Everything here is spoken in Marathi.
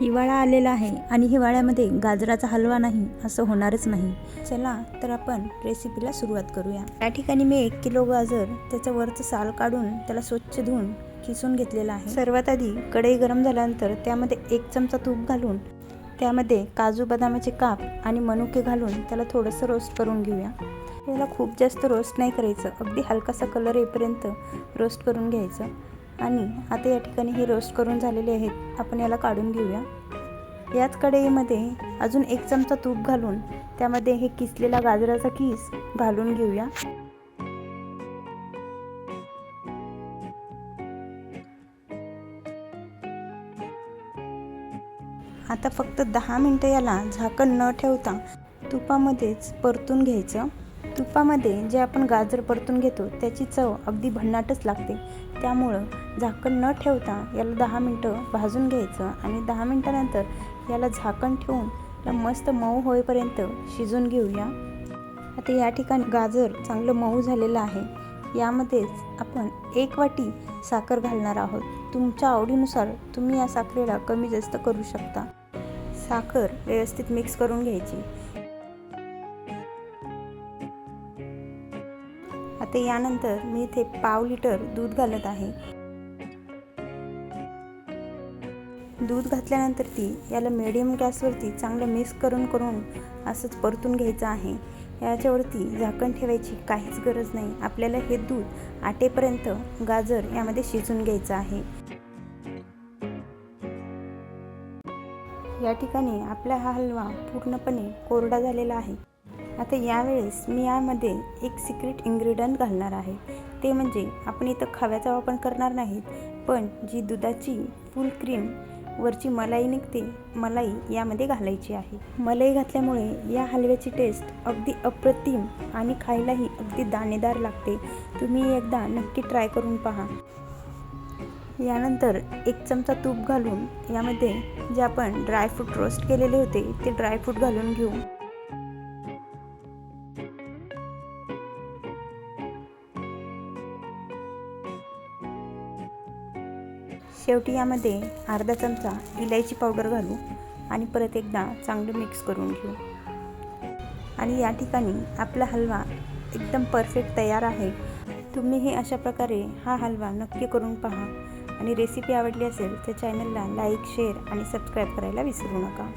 हिवाळा आलेला आहे आणि हिवाळ्यामध्ये गाजराचा हलवा नाही असं होणारच नाही. चला तर आपण रेसिपीला सुरुवात करूया. या ठिकाणी मी एक किलो गाजर त्याचं वरचं साल काढून त्याला स्वच्छ धुवून किसून घेतलेला आहे. सर्वात आधी कढई गरम झाल्यानंतर त्यामध्ये एक चमचा तूप घालून त्यामध्ये काजू बदामाचे काप आणि मनुके घालून त्याला थोडंसं रोस्ट करून घेऊया. याला खूप जास्त रोस्ट नाही करायचं अगदी हलकासा कलर येईपर्यंत रोस्ट करून घ्यायचं. आणि आता या ठिकाणी हे रोस्ट करून झालेले आहेत. आपण याला काढून घेऊया. याच कढईमध्ये अजून एक चमचा तूप घालून त्यामध्ये हे किसलेला गाजराचा किस घालून घेऊया. आता फक्त दहा मिनटं याला झाकण न ठेवता तुपामध्येच परतून घ्यायचं. तुपामध्ये जे आपण गाजर परतून घेतो त्याची चव अगदी भन्नाटच लागते. त्यामुळं झाकण न ठेवता याला दहा मिनटं भाजून घ्यायचं आणि दहा मिनटानंतर याला झाकण ठेवून याला मस्त मऊ होईपर्यंत शिजून घेऊया. आता या ठिकाणी गाजर चांगलं मऊ झालेलं आहे. यामध्येच आपण एक वाटी साखर घालणार आहोत. तुमच्या आवडीनुसार तुम्ही या साखरेला कमी जास्त करू शकता. साखर व्यवस्थित मिक्स करून घ्यायची. आता यानंतर मी इथे पाव लिटर दूध घालत आहे. दूध घातल्यानंतर ती याला मिडियम गॅसवरती चांगलं मिक्स करून करून असंच परतून घ्यायचं आहे. याच्यावरती झाकण ठेवायची काहीच गरज नाही. आपल्याला हे दूध आटेपर्यंत गाजर यामध्ये शिजून घ्यायचं आहे. या ठिकाणी आपला हा हलवा पूर्णपणे कोरडा झालेला आहे. आता यावेळेस मी यामध्ये एक सिक्रेट इन्ग्रेडियंट घालणार आहे. ते म्हणजे आपण इथं खव्याचा वापर करणार नाहीत पण जी दुधाची फुल क्रीम वरची मलाई निघते मलाई यामध्ये घालायची आहे. मलाई घातल्यामुळे या हलव्याची टेस्ट अगदी अप्रतिम आणि खायलाही अगदी दाणेदार लागते. तुम्ही एकदा नक्की ट्राय करून पहा. यानंतर एक चमचा तूप घालून यामध्ये जे आपण ड्रायफ्रूट रोस्ट केलेले होते ते ड्रायफ्रूट घालून घेऊ. शेवटी यामध्ये अर्धा चमचा इलायची पावडर घालू आणि परत एकदा चांगलं मिक्स करून घेऊ. आणि या ठिकाणी आपला हलवा एकदम परफेक्ट तयार आहे. तुम्ही हे अशा प्रकारे हा हलवा नक्की करून पहा. आणि रेसिपी आवडली असेल तर चॅनलला लाईक शेअर आणि सबस्क्राईब करायला विसरू नका.